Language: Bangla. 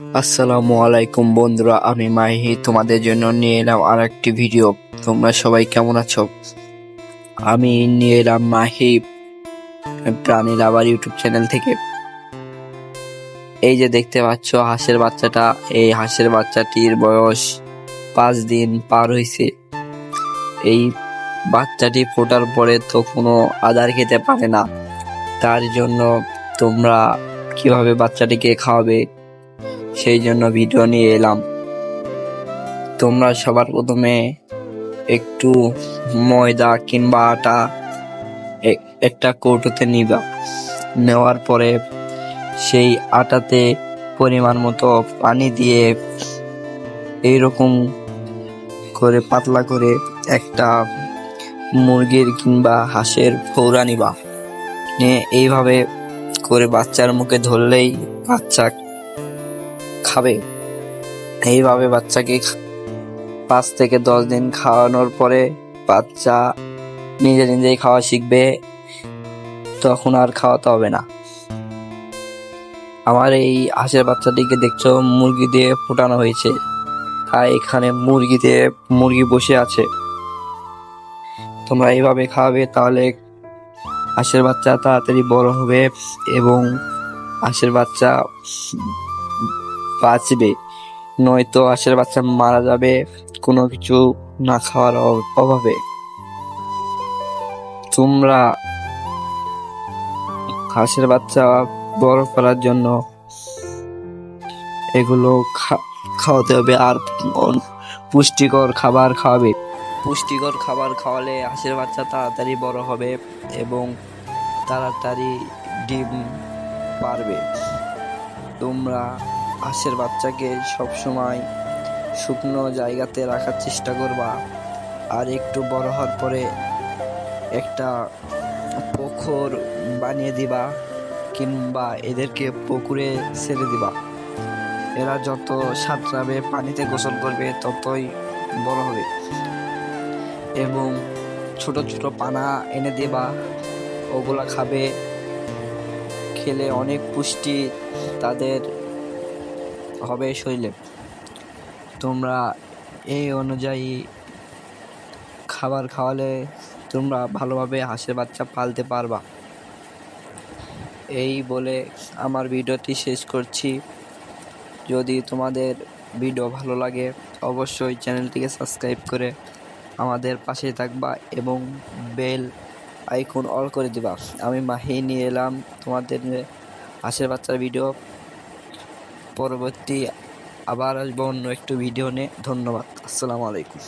আসসালামু আলাইকুম বন্ধুরা, আমি মাহি। তোমাদের জন্য নিয়ে এলাম আর একটি ভিডিও। তোমরা সবাই কেমন আছো? আমি নিয়ে এলাম মাহি প্রাণী লাভার ইউটিউব চ্যানেল থেকে। এই যে দেখতে পাচ্ছ, হাঁসের বাচ্চাটা, এই হাঁসের বাচ্চাটির বয়স পাঁচ দিন পার হয়েছে এই বাচ্চাটি ফোটার পরে তো কোনো আদার খেতে পারে না। তার জন্য তোমরা কীভাবে বাচ্চাটিকে খাওয়াবে? সেই জন্য ভিডিও নিয়ে এলাম। তোমরা সবার প্রথমে একটু ময়দা কিংবা আটা একটা কৌটোতে নিবা। নেওয়ার পরে সেই আটাতে পরিমাণ মতো পানি দিয়ে এইরকম করে পাতলা করে একটা মুরগির কিংবা হাঁসের ফৌরা নিবা। নিয়ে এইভাবে করে বাচ্চার মুখে ধরলেই বাচ্চা খাবে। এইভাবে বাচ্চাকে পাঁচ থেকে দশ দিন খাওয়ানোর পরে বাচ্চা নিজে নিজেই খাওয়া শিখবে, তখন আর খাওয়াতে হবে না। আমার এই হাঁসের বাচ্চাটিকে দেখছ মুরগি দিয়ে ফোটানো হয়েছে। তাই এখানে মুরগি দিয়ে মুরগি বসে আছে। তোমরা এইভাবে খাওয়াবে তাহলে হাঁসের বাচ্চা তাড়াতাড়ি বড় হবে এবং হাঁসের বাচ্চা বাঁচবে। নয়তো হাঁসের বাচ্চা মারা যাবে, কোনো কিছু না খাওয়ার অভাবে। তোমরা হাঁসের বাচ্চা বড় করার জন্য এগুলো খাওয়াতে হবে আর পুষ্টিকর খাবার খাওয়াবে। পুষ্টিকর খাবার খাওয়ালে হাঁসের বাচ্চা তাড়াতাড়ি বড় হবে এবং তাড়াতাড়ি ডিম পারবে। তোমরা হাঁসের বাচ্চাকে সবসময় শুকনো জায়গাতে রাখার চেষ্টা করবা। আর একটু বড় হওয়ার পরে একটা পুকুর বানিয়ে দিবা কিংবা এদেরকে পুকুরে ছেড়ে দিবা। এরা যত সাঁতরাবে, পানিতে গোসল করবে, ততই বড় হবে। এবং ছোট ছোট পানা এনে দিবা, ওগুলা খাবে। খেলে অনেক পুষ্টি তাদের হবে শরীরে। তোমরা এই অনুযায়ী খাবার খাওয়ালে তোমরা ভালোভাবে হাঁসের বাচ্চা পালতে পারবা। এই বলে আমার ভিডিওটি শেষ করছি। যদি তোমাদের ভিডিও ভালো লাগে, অবশ্যই চ্যানেলটিকে সাবস্ক্রাইব করে আমাদের পাশে থাকবা এবং বেল আইকন অল করে দিবা। আমি মাহি নিয়ে এলাম তোমাদের হাঁসের বাচ্চার ভিডিও। পরবর্তী আবার আসব অন্য একটু ভিডিও নিয়ে। ধন্যবাদ। আসসালামু আলাইকুম।